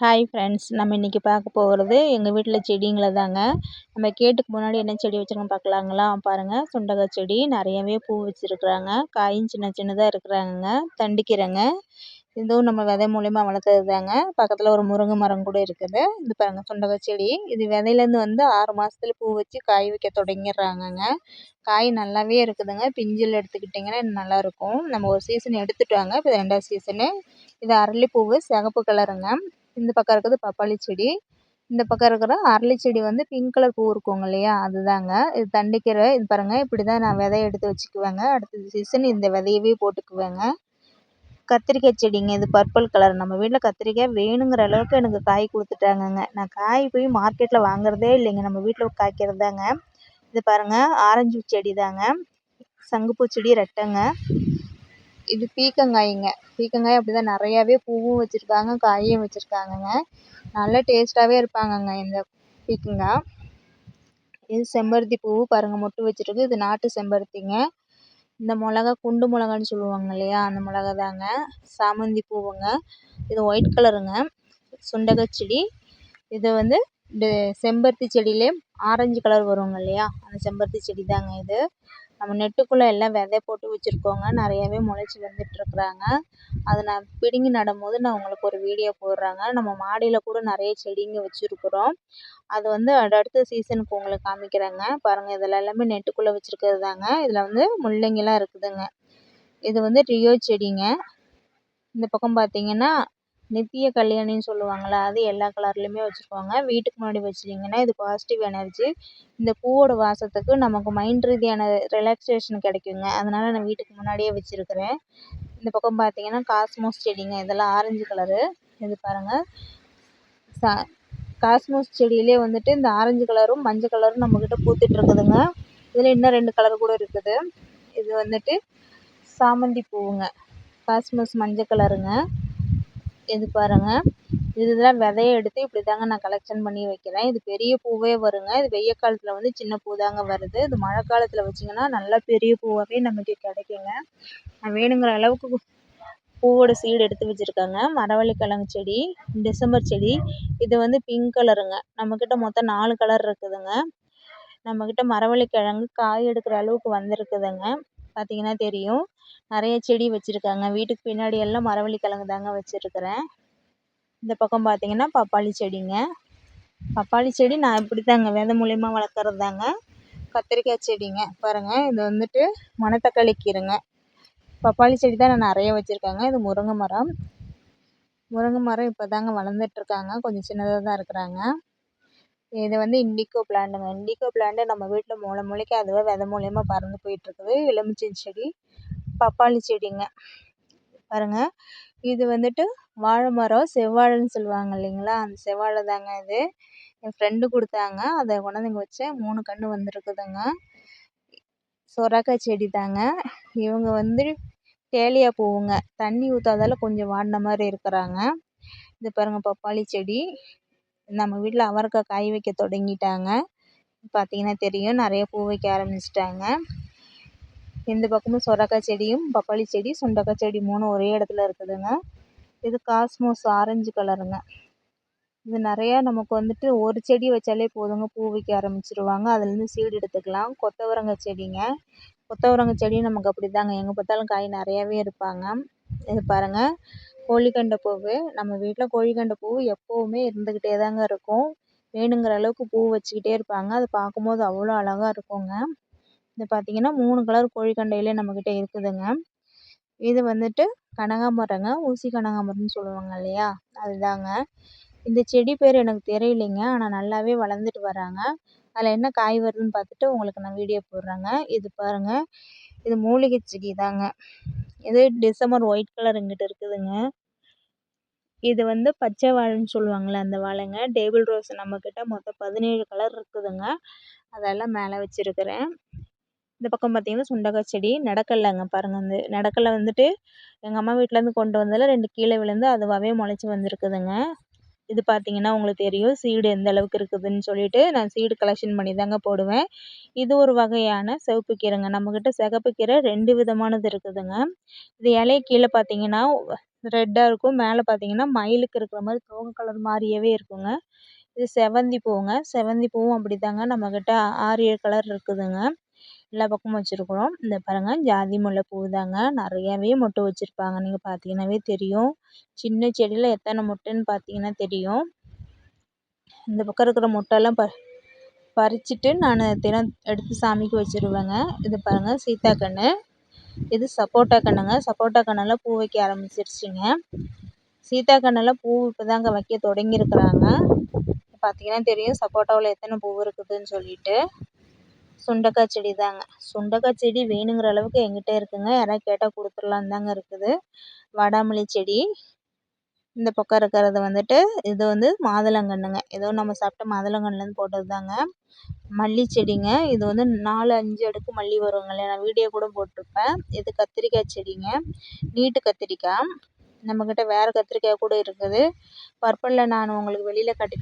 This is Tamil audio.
ஹாய் ஃப்ரெண்ட்ஸ் நம்ம இன்றைக்கி பார்க்க போகிறது எங்கள் வீட்டில் செடிங்களை தாங்க. நம்ம கேட்டுக்கு முன்னாடி என்ன செடி வச்சுருக்கோம் பார்க்கலாங்களா? பாருங்கள் சுண்டக்காய் செடி நிறையவே பூ வச்சுருக்குறாங்க. காயும் சின்ன சின்னதாக இருக்கிறாங்கங்க. தண்டிக்கிறேங்க. இதுவும் நம்ம விதை மூலிமா வளர்த்தது தாங்க. பக்கத்தில் ஒரு முருங்கை மரம் கூட இருக்குது. இது பாருங்கள் சுண்டக்காய் செடி. இது விதையிலேருந்து வந்து ஆறு மாதத்துல பூ வச்சு காய் வைக்க தொடங்கிடுறாங்கங்க. காய் நல்லாவே இருக்குதுங்க. பிஞ்சில் எடுத்துக்கிட்டிங்கன்னா இன்னும் நல்லாயிருக்கும். நம்ம ஒரு சீசன் எடுத்துட்டாங்க. இப்போ ரெண்டாவது சீசனு இது அரளிப்பூவு சிகப்பு கலருங்க இந்த பக்கம் இருக்கிறது பப்பாளி செடி. இந்த பக்கம் இருக்கிற அரளி செடி வந்து பிங்க் கலர் பூ இருக்குங்க இல்லையா? அதுதாங்க. இது தண்டிக்கீரை இது பாருங்கள் இப்படி தான் நான் விதைய எடுத்து வச்சுக்குவேங்க. அடுத்த சீசன் இந்த விதையவே போட்டுக்குவேங்க. கத்திரிக்காய் செடிங்க இது பர்பிள் கலர் நம்ம வீட்டில் கத்திரிக்காய் வேணுங்கிற அளவுக்கு எனக்கு காய் கொடுத்துட்டாங்கங்க. நான் காய் போய் மார்க்கெட்டில் வாங்குறதே இல்லைங்க. நம்ம வீட்டில் காய்க்கிறது தாங்க இது பாருங்கள் ஆரஞ்சு செடி தாங்க சங்குப்பூ செடி ரெட்டைங்க. இது பீக்கங்காய்ங்க பீக்கங்காய் அப்படி தான் நிறையாவே பூவும் வச்சுருக்காங்க காயும் வச்சுருக்காங்கங்க. நல்ல டேஸ்ட்டாகவே இருப்பாங்கங்க இந்த பீக்கங்காய் இது செம்பருத்தி பூ பாருங்கள் மொட்டு வச்சுருக்கு. இது நாட்டு செம்பருத்திங்க. இந்த மிளகா குண்டு மிளகான்னு சொல்லுவாங்க இல்லையா அந்த மிளகா தாங்க சாமந்தி பூவுங்க. இது ஒயிட் கலருங்க சுண்டக்காய் செடி இது வந்து இந்த செம்பருத்தி செடியிலே ஆரஞ்சு கலர் வருங்க இல்லையா அந்த செம்பருத்தி செடி தாங்க இது. நம்ம நெட்டுக்குள்ளே எல்லாம் விதை போட்டு வச்சுருக்கோங்க. நிறையாவே முளைச்சி வந்துட்டுருக்குறாங்க. அதை நான் பிடுங்கி நடும்போது நான் உங்களுக்கு ஒரு வீடியோ போடுறேங்க. நம்ம மாடியில் கூட நிறைய செடிங்க வச்சுருக்குறோம். அது வந்து அடுத்த சீசனுக்கு உங்களுக்கு காமிக்கிறேங்க. பாருங்கள் இதில் எல்லாமே நெட்டுக்குள்ளே வச்சுருக்கிறது தாங்க இதில் வந்து முள்ளங்கிலாம் இருக்குதுங்க. இது வந்து ரியோ செடிங்க. இந்த பக்கம் பார்த்தீங்கன்னா நித்திய கல்யாணின்னு சொல்லுவாங்கள்ல அது எல்லா கலர்லேயுமே வச்சுருப்பாங்க. வீட்டுக்கு முன்னாடி வச்சிட்டிங்கன்னா இது பாசிட்டிவ் எனர்ஜி இந்த பூவோட வாசத்துக்கு நமக்கு மைண்ட் ரீதியான ரிலாக்ஸேஷன் கிடைக்குங்க. அதனால் நான் வீட்டுக்கு முன்னாடியே வச்சுருக்குறேன். இந்த பக்கம் பார்த்தீங்கன்னா காஸ்மோஸ் செடிங்க இதெல்லாம் ஆரஞ்சு கலரு இது பாருங்கள் சா காஸ்மோஸ் செடியிலே வந்துட்டு இந்த ஆரஞ்சு கலரும் மஞ்சள் கலரும் நம்மக்கிட்ட பூத்துட்ருக்குதுங்க இதில் இன்னும் ரெண்டு கலர் கூட இருக்குது. இது வந்துட்டு சாமந்தி பூவுங்க. காஸ்மோஸ் மஞ்சள் கலருங்க இது பாருங்கள் இதுதான் விதைய எடுத்து இப்படி தாங்க நான் கலெக்ஷன் பண்ணி வைக்கிறேன். இது பெரிய பூவே வருங்க. இது வெய்ய காலத்தில் வந்து சின்ன பூ தாங்க வருது. இது மழை காலத்தில் வச்சிங்கன்னா நல்லா பெரிய பூவாகவே நமக்கு கிடைக்குங்க. நான் வேணுங்கிற அளவுக்கு பூவோட சீடு எடுத்து வச்சுருக்கேங்க. மரவள்ளி கிழங்கு செடி டிசம்பர் செடி. இது வந்து பிங்க் கலருங்க நம்மக்கிட்ட மொத்தம் நாலு கலர் இருக்குதுங்க. நம்மக்கிட்ட மரவள்ளி கிழங்கு காய் எடுக்கிற அளவுக்கு வந்திருக்குதுங்க. பார்த்தீங்கன்னா தெரியும். நிறைய செடி வச்சுருக்காங்க. வீட்டுக்கு பின்னாடி எல்லாம் மரவள்ளி கிழங்கு தாங்க வச்சுருக்கிறேன். இந்த பக்கம் பார்த்தீங்கன்னா பப்பாளி செடிங்க. பப்பாளி செடி நான் இப்படி தாங்க விதை மூலியமாக வளர்க்குறது தாங்க கத்திரிக்காய் செடிங்க. பாருங்கள் இது வந்துட்டு மணத்தக்காளி கீரைங்க. பப்பாளி செடி தான் நான் நிறைய வச்சுருக்காங்க. இது முருங்கை மரம். முருங்கை மரம் இப்போ தாங்க வளர்ந்துட்ருக்காங்க கொஞ்சம் சின்னதாக தான் இருக்கிறாங்க. இது வந்து இண்டிகோ பிளான்ட்டுங்க இண்டிகோ பிளான்ட்டு நம்ம வீட்டில் மூலை மூலைக்கு அதுவே வித மூலியமாக பறந்து போயிட்டுருக்குது. எலுமிச்சை செடி பப்பாளி செடிங்க. பாருங்கள் இது வந்துட்டு வாழை மரம் செவ்வாழைன்னு சொல்லுவாங்க இல்லைங்களா? அந்த செவ்வாழை தாங்க இது. என் ஃப்ரெண்டு கொடுத்தாங்க. அதை கொண்டாந்து இங்கே வச்சேன். மூணு கன்று வந்துருக்குதுங்க. சொரக்காய் செடி தாங்க. இவங்க வந்து டேலியா பூவுங்க. தண்ணி ஊற்றாதால கொஞ்சம் வாடின மாதிரி இருக்கிறாங்க. இது பாருங்கள் பப்பாளி செடி. நம்ம வீட்டில் அவரைக்காய் காய் வைக்க தொடங்கிட்டாங்க. பார்த்தீங்கன்னா தெரியும் நிறைய பூ வைக்க ஆரம்பிச்சிட்டாங்க. இந்த பக்கமும் சொரக்காய் செடியும் பப்பாளி செடி சுண்டக்காய் செடி மூணும் ஒரே இடத்துல இருக்குதுங்க. இது காஸ்மோஸ் ஆரஞ்சு கலருங்க இது நிறையா நமக்கு வந்துட்டு ஒரு செடி வச்சாலே போதுங்க பூ வைக்க ஆரம்பிச்சிருவாங்க. அதுலேருந்து சீடு எடுத்துக்கலாம். கொத்தவரங்காய் செடிங்க. கொத்தவரங்காய் செடி நமக்கு அப்படி தாங்க எங்கே பார்த்தாலும் காய் நிறையாவே இருப்பாங்க. இது பாருங்கள் கோழிக்கண்டை பூவு நம்ம வீட்டில் கோழிக்கண்டை பூ எப்போவுமே இருந்துக்கிட்டே தாங்க இருக்கும். வேணுங்கிற அளவுக்கு பூ வச்சுக்கிட்டே இருப்பாங்க. அது பார்க்கும்போது அவ்வளோ அழகாக இருக்குங்க. இது பார்த்திங்கன்னா மூணு கலர் கோழிக்கண்டையிலே நம்மக்கிட்ட இருக்குதுங்க. இது வந்துட்டு கனகாமரங்க ஊசி கனகாமரம்னு சொல்லுவாங்க இல்லையா? அதுதாங்க. இந்த செடி பேர் எனக்கு தெரியலைங்க. ஆனால் நல்லாவே வளர்ந்துட்டு வராங்க. அதில் என்ன காய் வருதுன்னு பார்த்துட்டு உங்களுக்கு நான் வீடியோ போடுறேங்க. இது பாருங்கள் இது மூலிகை செடி தாங்க இது டிசம்பர் ஒயிட் கலர் எங்கிட்ட இருக்குதுங்க. இது வந்து பச்சை வாழைன்னு சொல்லுவாங்கள்ல அந்த வாழைங்க. டேபிள் ரோஸ் நம்மக்கிட்ட மொத்தம் பதினேழு கலர் இருக்குதுங்க. அதெல்லாம் மேலே வச்சுருக்கிறேன். இந்த பக்கம் பார்த்தீங்கன்னா சுண்டக்காய் செடி நடக்கல்லங்க பாருங்கள் இந்த நடக்கல்ல வந்துட்டு எங்கள் அம்மா வீட்டிலேருந்து கொண்டு வந்ததில் ரெண்டு கீழே விழுந்து அதுவாகவே முளைச்சி வந்திருக்குதுங்க. இது பார்த்தீங்கன்னா உங்களுக்கு தெரியும். சீடு எந்த அளவுக்கு இருக்குதுன்னு சொல்லிட்டு நான் சீடு கலெக்ஷன் பண்ணி தாங்க போடுவேன். இது ஒரு வகையான சிவப்பு கீரைங்க. நம்மக்கிட்ட சிகப்பு கீரை ரெண்டு விதமானது இருக்குதுங்க. இது இலைய கீழே பார்த்தீங்கன்னா ரெட்டாக இருக்கும். மேலே பார்த்தீங்கன்னா மயிலுக்கு இருக்கிற மாதிரி தோகை கலர் மாதிரியவே இருக்குங்க. இது செவ்வந்தி பூவுங்க செவ்வந்தி பூவும் அப்படி தாங்க நம்மக்கிட்ட ஆறு ஏழு கலர் இருக்குதுங்க. எல்லா பக்கமும் வச்சுருக்குறோம். இந்த பாருங்கள் ஜாதி முல்லை பூ தாங்க நிறையாவே மொட்டு வச்சுருப்பாங்க. நீங்கள் பார்த்தீங்கன்னாவே தெரியும். சின்ன செடியில் எத்தனை மொட்டுன்னு பார்த்தீங்கன்னா தெரியும். இந்த பக்கம் இருக்கிற மொட்டெல்லாம் ப பறிச்சுட்டு நான் தினம் எடுத்து சாமிக்கு வச்சுருவேங்க. இது பாருங்கள் சீத்தா கன்று இது சப்போட்டா கன்றுங்க சப்போட்டா கண்ணெல்லாம் பூ வைக்க ஆரம்பிச்சிருச்சுங்க. சீத்தா கன்றெல்லாம் பூ இப்போ தாங்க வைக்க தொடங்கியிருக்கிறாங்க. பார்த்தீங்கன்னா தெரியும் சப்போட்டாவில் எத்தனை பூ இருக்குதுன்னு சொல்லிட்டு. சுண்டக்காய் செடி தாங்க. சுண்டக்காய் செடி வேணுங்கிற அளவுக்கு எங்கிட்ட இருக்குங்க. யாராவது கேட்டால் கொடுத்துர்லான்னு தாங்க இருக்குது. வாடாமல்லி செடி இந்த பக்கம் இருக்கிறது வந்துட்டு இது வந்து மாதுளங்கன்றுங்க ஏதோ நம்ம சாப்பிட்ட மாதுளங்கன்றுலேருந்து போட்டது தாங்க மல்லி செடிங்க. இது வந்து நாலு அஞ்சு அடுக்கு மல்லி வருங்க இல்லையா நான் வீடியோ கூட போட்டிருப்பேன். இது கத்திரிக்காய் செடிங்க. நீட்டு கத்திரிக்காய். நம்மக்கிட்ட வேறு கத்திரிக்காய் கூட இருக்குது. பர்பிளில் நான் உங்களுக்கு வெளியில் காட்டி